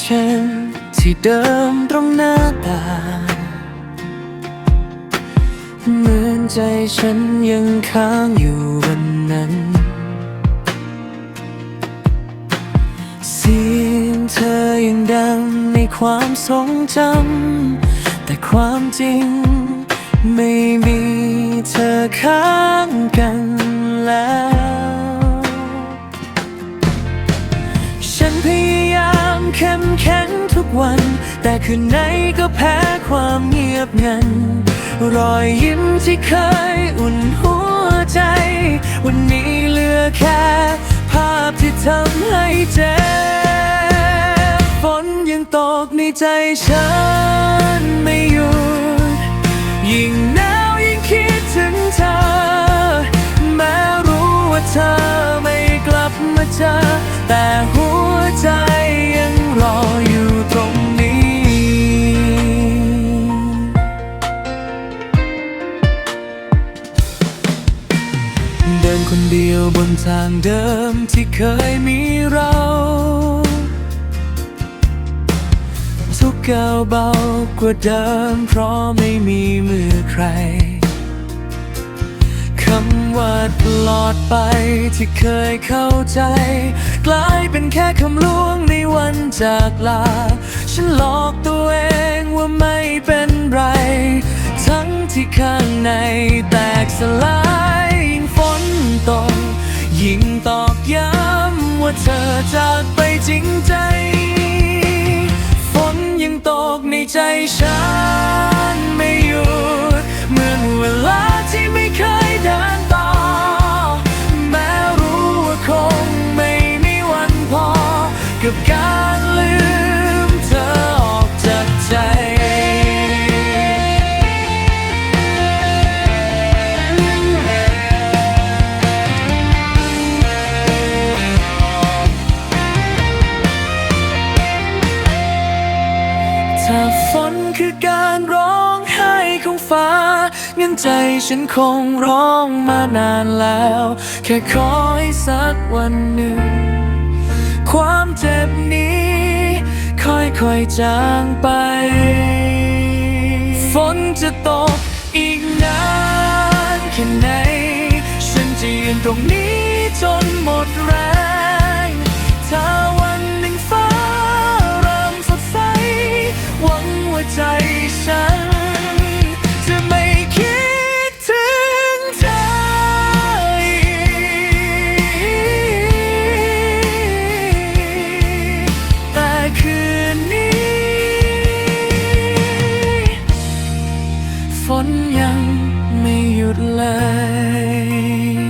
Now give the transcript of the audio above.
เช่นที่เดิมตรงหน้าตาเหมือนใจฉันยังค้างอยู่วันนั้น เสียงเธอยังดังในความทรงจำแต่ความจริง ไม่มีเธอข้างกันแล้ว ฉันพยาย วัน แต่คืนไหนก็แพ้ความเงียบงัน รอยยิ้มที่เคยอุ่นหัวใจ วันนี้เหลือแค่ ภาพที่ทำให้เจ็บฝนยังตกในใจฉันไม่หยุดยิ่งหนาวยิ่งคิดถึงเธอ แม้รู้ว่าเธอไม่กลับมาเจอแต่ เดียวบนทางเดิมที่เคยมีเรา ทุกก้าวเบากว่าเดิม เพราะไม่มีมือใครคำว่าตลอดไปที่เคยเข้าใจ กลายเป็นแค่คำลวงในวันจากลา ฉันหลอกตัวเองว่าไม่เป็นไร ทั้งที่ข้างในแตกสลาย งตอกย้ำว่าเธอจากไปจริงใจ ฝนยังตกในใจฉันไม่หยุดเหมือนเวลาที่ไม่เคยเดินต่อ แม้รู้ว่าคงไม่มีวันพอกับการ ถ้าฝนคือการร้องไห้ของฟ้า งั้นใจฉันคงร้องมานานแล้ว แค่ขอให้สักวันหนึ่ง ความเจ็บนี้ ค่อยๆจางไป ฝนจะตกอีกนานแค่ไหน ฉันจะยืนตรงนี้จนหมดแรง ยังไม่หยุดเลย